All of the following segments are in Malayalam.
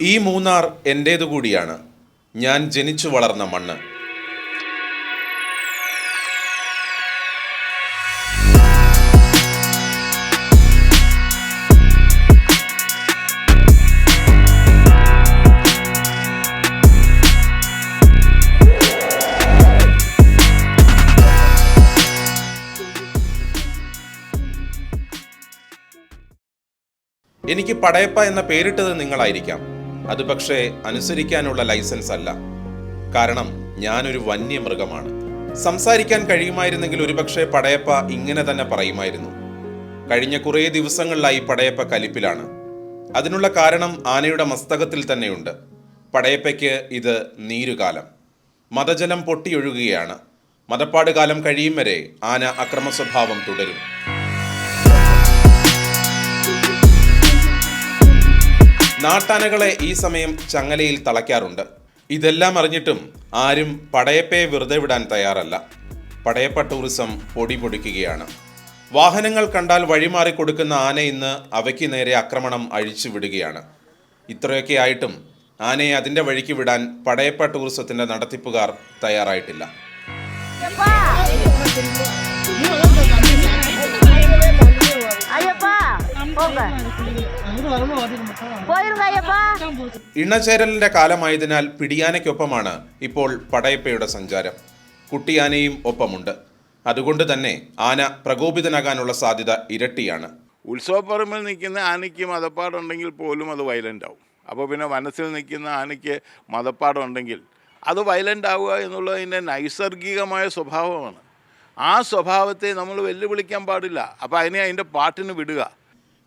ഈ മൂന്നാർ എന്റേതു കൂടിയാണ്. ഞാൻ ജനിച്ചു വളർന്ന മണ്ണ്. എനിക്ക് പടയപ്പ എന്ന പേരിട്ടത് നിങ്ങളായിരിക്കാം. അത് പക്ഷേ അനുസരിക്കാനുള്ള ലൈസൻസ് അല്ല. കാരണം ഞാനൊരു വന്യമൃഗമാണ്. സംസാരിക്കാൻ കഴിയുമായിരുന്നെങ്കിൽ ഒരുപക്ഷെ പടയപ്പ ഇങ്ങനെ തന്നെ പറയുമായിരുന്നു. കഴിഞ്ഞ കുറേ ദിവസങ്ങളിലായി പടയപ്പ കലിപ്പിലാണ്. അതിനുള്ള കാരണം ആനയുടെ മസ്തകത്തിൽ തന്നെയുണ്ട്. പടയപ്പയ്ക്ക് ഇത് നീരുകാലം. മതജലം പൊട്ടിയൊഴുകുകയാണ്. മതപ്പാട് കാലം കഴിയും വരെ ആന അക്രമ സ്വഭാവം തുടരും. നാട്ടാനകളെ ഈ സമയം ചങ്ങലയിൽ തളയ്ക്കാറുണ്ട്. ഇതെല്ലാം അറിഞ്ഞിട്ടും ആരും പടയപ്പയെ വെറുതെ വിടാൻ തയ്യാറല്ല. പടയപ്പ ടൂറിസം പൊടിപൊടിക്കുകയാണ് വാഹനങ്ങൾ കണ്ടാൽ വഴിമാറി കൊടുക്കുന്ന ആന ഇന്ന് അവയ്ക്ക് നേരെ ആക്രമണം അഴിച്ചു വിടുകയാണ്. ഇത്രയൊക്കെ ആയിട്ടും ആനയെ അതിന്റെ വഴിക്ക് വിടാൻ പടയപ്പ ടൂറിസത്തിന്റെ നടത്തിപ്പുകാർ തയ്യാറായിട്ടില്ല. അയ്യപ്പ ഇണചേരലിന്റെ കാലമായതിനാൽ പിടിയാനയ്ക്കൊപ്പമാണ് ഇപ്പോൾ പടയപ്പയുടെ സഞ്ചാരം. കുട്ടിയാനയും ഒപ്പമുണ്ട്. അതുകൊണ്ട് തന്നെ ആന പ്രകോപിതനാകാനുള്ള സാധ്യത ഇരട്ടിയാണ്. ഉത്സവപ്പറമ്പിൽ നിൽക്കുന്ന ആനയ്ക്ക് മതപ്പാടുണ്ടെങ്കിൽ പോലും അത് വയലന്റ് ആവും. അപ്പോൾ പിന്നെ മനസ്സിൽ നിൽക്കുന്ന ആനയ്ക്ക് മതപ്പാടുണ്ടെങ്കിൽ അത് വയലന്റ് ആവുക എന്നുള്ളതിന്റെ നൈസർഗികമായ സ്വഭാവമാണ്. ആ സ്വഭാവത്തെ നമ്മൾ വെല്ലുവിളിക്കാൻ പാടില്ല. അപ്പോൾ അതിനെ അതിന്റെ പാട്ടിന് വിടുക.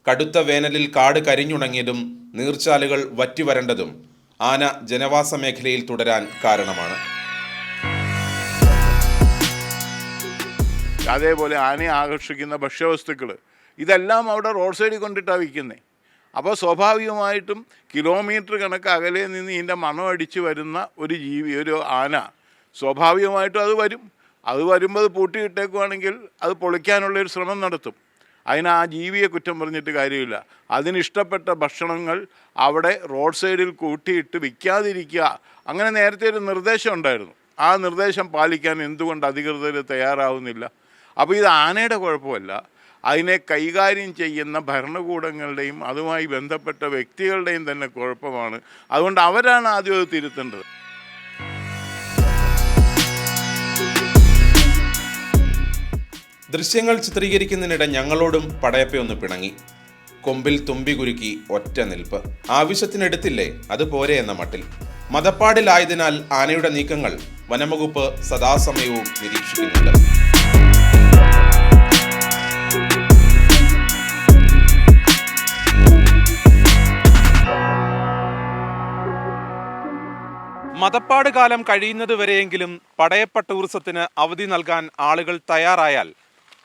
കടുത്ത വേനലിൽ കാട് കരിഞ്ഞുണങ്ങിയതും നീർച്ചാലുകൾ വറ്റിവരണ്ടതും ആന ജനവാസ മേഖലയിൽ തുടരാൻ കാരണമാണ്. അതേപോലെ ആനയെ ആകർഷിക്കുന്ന ഭക്ഷ്യവസ്തുക്കൾ ഇതെല്ലാം അവിടെ റോഡ് സൈഡിൽ കൊണ്ടിട്ടാണ് വിൽക്കുന്നത് അപ്പോൾ സ്വാഭാവികമായിട്ടും കിലോമീറ്റർ കണക്ക് അകലെ നിന്ന് ഇതിന്റെ മണം അടിച്ച് വരുന്ന ഒരു ജീവി ഒരു ആന സ്വാഭാവികമായിട്ടും അത് വരും. അത് വരുമ്പോൾ അത് പൂട്ടിയിട്ടേക്കുവാണെങ്കിൽ അത് പൊളിക്കാനുള്ള ഒരു ശ്രമം നടത്തും. അതിന് ആ ജീവിയെ കുറ്റം പറഞ്ഞിട്ട് കാര്യമില്ല. അതിനിഷ്ടപ്പെട്ട ഭക്ഷണങ്ങൾ അവിടെ റോഡ് സൈഡിൽ കൂട്ടിയിട്ട് വിൽക്കാതിരിക്കുക. അങ്ങനെ നേരത്തെ ഒരു നിർദ്ദേശം ഉണ്ടായിരുന്നു. ആ നിർദ്ദേശം പാലിക്കാൻ എന്തുകൊണ്ട് അധികൃതർ തയ്യാറാവുന്നില്ല? അപ്പോൾ ഇത് ആനയുടെ കുഴപ്പമല്ല. അതിനെ കൈകാര്യം ചെയ്യുന്ന ഭരണകൂടങ്ങളുടെയും അതുമായി ബന്ധപ്പെട്ട വ്യക്തികളുടെയും തന്നെ കുഴപ്പമാണ്. അതുകൊണ്ട് അവരാണ് ആദ്യം അത് തിരുത്തേണ്ടത്. ദൃശ്യങ്ങൾ ചിത്രീകരിക്കുന്നതിനിടെ ഞങ്ങളോടും പടയപ്പയൊന്ന് പിണങ്ങി. കൊമ്പിൽ തുമ്പി കുരുക്കി ഒറ്റ നിൽപ്പ്. ആവശ്യത്തിനെടുത്തില്ലേ അത് പോരെ എന്ന മട്ടിൽ. മതപ്പാടിലായതിനാൽ ആനയുടെ നീക്കങ്ങൾ വനംവകുപ്പ് സദാസമയവും നിരീക്ഷിക്കുന്നുണ്ട്. മതപ്പാട് കാലം കഴിയുന്നതുവരെയെങ്കിലും പടയപ്പ ടൂറിസത്തിന് അവധി നൽകാൻ ആളുകൾ തയ്യാറായാൽ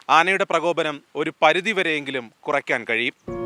ആനയുടെ പ്രകോപനം ഒരു പരിധിവരെയെങ്കിലും കുറയ്ക്കാൻ കഴിയും.